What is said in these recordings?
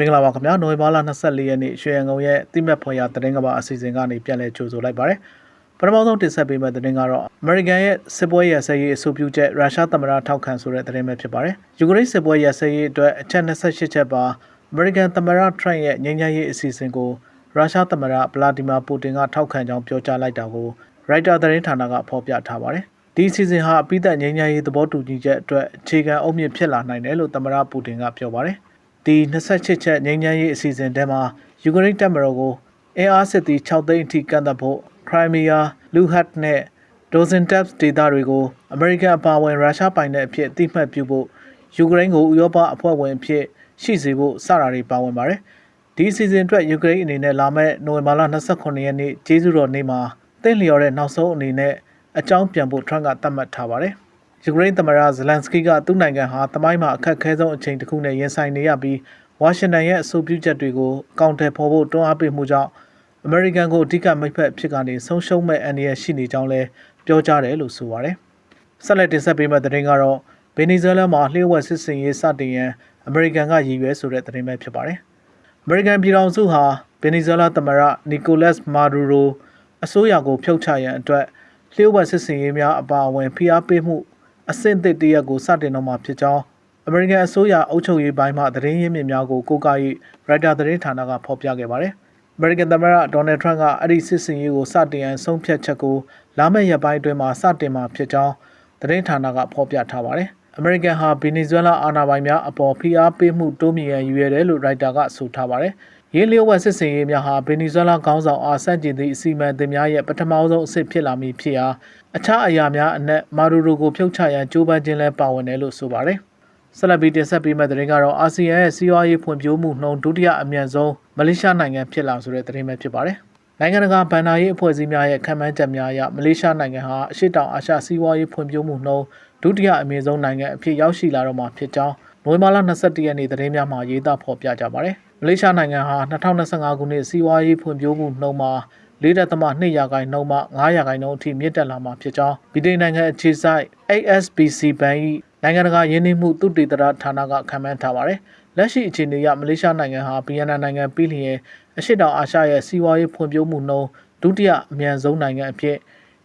မင်္ဂလာပါခင်ဗျာနိုဝင်ဘာလ24ရက်နေ့ရွှေရန်ကုန်ရဲ့တိမက်ဖွယ်ရသတင်းကဘာအစီအစဉ်ကနေပြန်လည်ကြိုဆိုလိုက်ပါတယ်ပထမဆုံးတင်ဆက်ပေးမယ့်သတင်းကတော့ American ရဲ့စစ်ပွဲရစဲရေးအဆိုပြုချက်ရုရှားသမ္မတထောက်ခံဆိုတဲ့သတင်းပဲဖြစ်ပါတယ်ယူကရိန်းစစ်ပွဲရစဲရေးအတွက်အချက်28ချက်ပါ American သမ္မတ Trump ရဲ့ငြိမ်းချမ်းရေးအစီအစဉ်ကိုရုရှားသမ္မတဗလာဒီမာပူတင်ကထောက်ခံကြောင်းပြောကြားလိုက်တာကို Reuters သတင်းဌာနကဖော်ပြထားပါတယ်ဒီအစီအစဉ်ဟာအပိသက်ငြိမ်းချမ်းရေးသဘောတူညီချက်အတွက်အခြေခံအုတ်မြစ်ဖြစ်လာနိုင်တယ်လို့သမ္မတပူတင်ကပြောပါတယ်။ ဒီ28ချက်ငြိမ်းချမ်းရေးအစီအစဉ်ထဲမှာယူကရိန်းတပ်မတော်ကိုအင်အားစစ်သည်6သိန်းအထိကန့်သက်ဖို့ခရိုင်းမီးယားလူဟတ်နဲ့ဒိုဇင်တပ်ဒေသတွေကိုအမေရိကန်အပါအဝင်ရုရှားပိုင်တဲ့အဖြစ်အတိမတ်ပြုဖို့ယူကရိန်းကိုဥရောပအဖွဲ့ဝင်အဖြစ်ရှိစေဖို့စတာတွေပါဝင်ပါတယ်။ဒီအစီအစဉ်အတွက်ယူကရိန်းအနေနဲ့လာမယ့်နိုဝင်ဘာလ29ရက်နေ့ကျေးဇူးတော်နေ့မှာတင့်လျော်တဲ့နောက်ဆုံးအနေနဲ့အကြောင်းပြန်ဖို့ထရန့်ကသတ်မှတ်ထားပါတယ်။ ယူကရိန်းသမ္မတဇလန်စကီကသူ့နိုင်ငံဟာတမိုင်းမှာအခက်အခဲဆုံးအချိန်တစ်ခုနဲ့ရင်ဆိုင်နေရပြီးဝါရှင်တန်ရဲ့အဆိုပြုချက်တွေကိုအကောင့်ထဲပေါ်ဖို့တွန်းအားပေးမှုကြောင့်အမေရိကန်ကိုအဓိကမိတ်ဖက်အဖြစ်ကနေဆုံးရှုံးမဲ့အန္တရာယ်ရှိနေကြောင်းလည်းပြောကြားတယ်လို့ဆိုပါတယ်။ဆက်လက်တင်ဆက်ပေးမယ့်သတင်းကတော့ဗင်နီဇွဲလားမှာလျှို့ဝှက်စစ်စင်ရေးစတင်ရန်အမေရိကန်ကရည်ရွယ်ဆိုတဲ့သတင်းပဲဖြစ်ပါတယ်။အမေရိကန်ပြည်ထောင်စုဟာဗင်နီဇွဲလားသမ္မတနီကိုလတ်မာဒူရိုအစိုးရကိုဖြုတ်ချရန်အတွက်လျှို့ဝှက်စစ်စင်ရေးများအပါအဝင်ဖိအားပေးမှု အဆင့်အသစ်တရက်ကိုစတင်တော့မှာဖြစ်ကြောင်းအမေရိကန်အစိုးရအုပ်ချုပ်ရေးပိုင်းမှသတင်းရင်းမြစ်များကိုကိုးကား၍ရိုက်တာသတင်းဌာနကဖော်ပြခဲ့ပါတယ်။အမေရိကန်သမ္မတဒေါ်နယ်ထရန့်ကအဲ့ဒီစစ်စင်ရေးကိုစတင်ရန်ဆုံးဖြတ်ချက်ကိုလာမယ့်ရက်ပိုင်းအတွင်းမှာစတင်မှာဖြစ်ကြောင်းသတင်းဌာနကဖော်ပြထားပါတယ်။အမေရိကန်ဟာဗီနီဇွဲလားအာဏာပိုင်များအပေါ်ဖိအားပေးမှုတိုးမြင့်ရန်ရည်ရွယ်တယ်လို့ရိုက်တာကဆိုထားပါတယ်။ ရေးလျို့ဝှက်စစ်စင်ရေးများဟာဗီနီဇွဲလားခေါင်းဆောင်အားဆန့်ကျင်သည့်အစီအမံတင်များရဲ့ပထမဆုံးအဆင့်ဖြစ်လာမည်ဖြစ်ရာအခြားအရာများအနက်မာဒူရိုကိုဖြုတ်ချရန်ကြိုးပမ်းခြင်းလည်းပါဝင်တယ်လို့ဆိုပါတယ်။ဆက်လက်ပြီးတင်ဆက်ပေးမယ့်သတင်းကတော့အာဆီယံရဲ့စီးပွားရေးဖွံ့ဖြိုးမှုနှုန်းဒုတိယအမြင့်ဆုံးမလေးရှားနိုင်ငံဖြစ်လာဆိုတဲ့သတင်းပဲဖြစ်ပါတယ်။နိုင်ငံတကာဗန်နာရေးအဖွဲ့အစည်းများရဲ့ခံမှန်းချက်များအရမလေးရှားနိုင်ငံဟာအရှေ့တောင်အာရှစီးပွားရေးဖွံ့ဖြိုးမှုနှုန်းဒုတိယအမြင့်ဆုံးနိုင်ငံအဖြစ်ရောက်ရှိလာတော့မှာဖြစ်ကြောင်း နိုဝင်ဘာလ22ရက်နေ့သတင်းများမှာရေးသားဖော်ပြကြပါတယ်။မလေးရှားနိုင်ငံဟာ2025ခုနှစ်စီးပွားရေးဖွံ့ဖြိုးမှုနှုန်းမှာ4.2ရာခိုင်နှုန်းမှ9ရာခိုင်နှုန်းအထိမြင့်တက်လာမှာဖြစ်ကြောင်းဗြိတိန်နိုင်ငံအခြေစိုက် ASBC ဘဏ်၏နိုင်ငံတကာယင်းနှိမ့်မှုသုတေသနဌာနကခန့်မှန်းထားပါတယ်။လက်ရှိအခြေအနေအရမလေးရှားနိုင်ငံဟာဗီယက်နမ်နိုင်ငံပြီးလျင်အရှေ့တောင်အာရှရဲ့စီးပွားရေးဖွံ့ဖြိုးမှုနှုန်းဒုတိယအမြန်ဆုံးနိုင်ငံအဖြစ်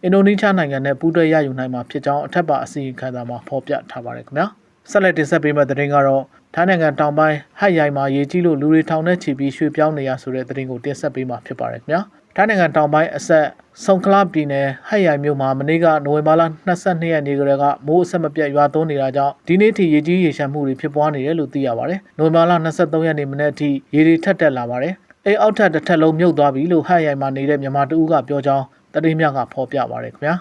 အင်ဒိုနီးရှားနိုင်ငံနဲ့ပူးတွဲရယူနိုင်မှာဖြစ်ကြောင်းအထက်ပါအစီရင်ခံစာမှာဖော်ပြထားပါတယ်ခင်ဗျာ ဆက်လက်တင်ဆက်ပေးမယ့်သတင်းကတော့ထိုင်းနိုင်ငံတောင်ပိုင်းဟတ်ရိုင်မှာရေကြီးလို့လူတွေထောင်ထဲချီပြီးရွှေ့ပြောင်းနေရဆိုတဲ့သတင်းကိုတင်ဆက်ပေးမှာဖြစ်ပါတယ်ခင်ဗျာထိုင်းနိုင်ငံတောင်ပိုင်းအဆက်ဆုံခလာပြည်နယ်ဟတ်ရိုင်မြို့မှာမနေ့ကနိုဝင်ဘာလ22ရက်နေ့ကလေးကမိုးအဆက်မပြတ်ရွာသွန်းနေတာကြောင့်ဒီနေ့ထိရေကြီးရေရှမ်းမှုတွေဖြစ်ပွားနေတယ်လို့သိရပါတယ်နိုဝင်ဘာလ23ရက်နေ့မနေ့ထိရေတွေထက်တက်လာပါတယ်အဲအောက်ထပ်တစ်ထပ်လုံးမြုပ်သွားပြီလို့ဟတ်ရိုင်မှာနေတဲ့မြန်မာတဦးကပြောကြောင်းတတိမြကဖော်ပြပါရယ်ခင်ဗျာ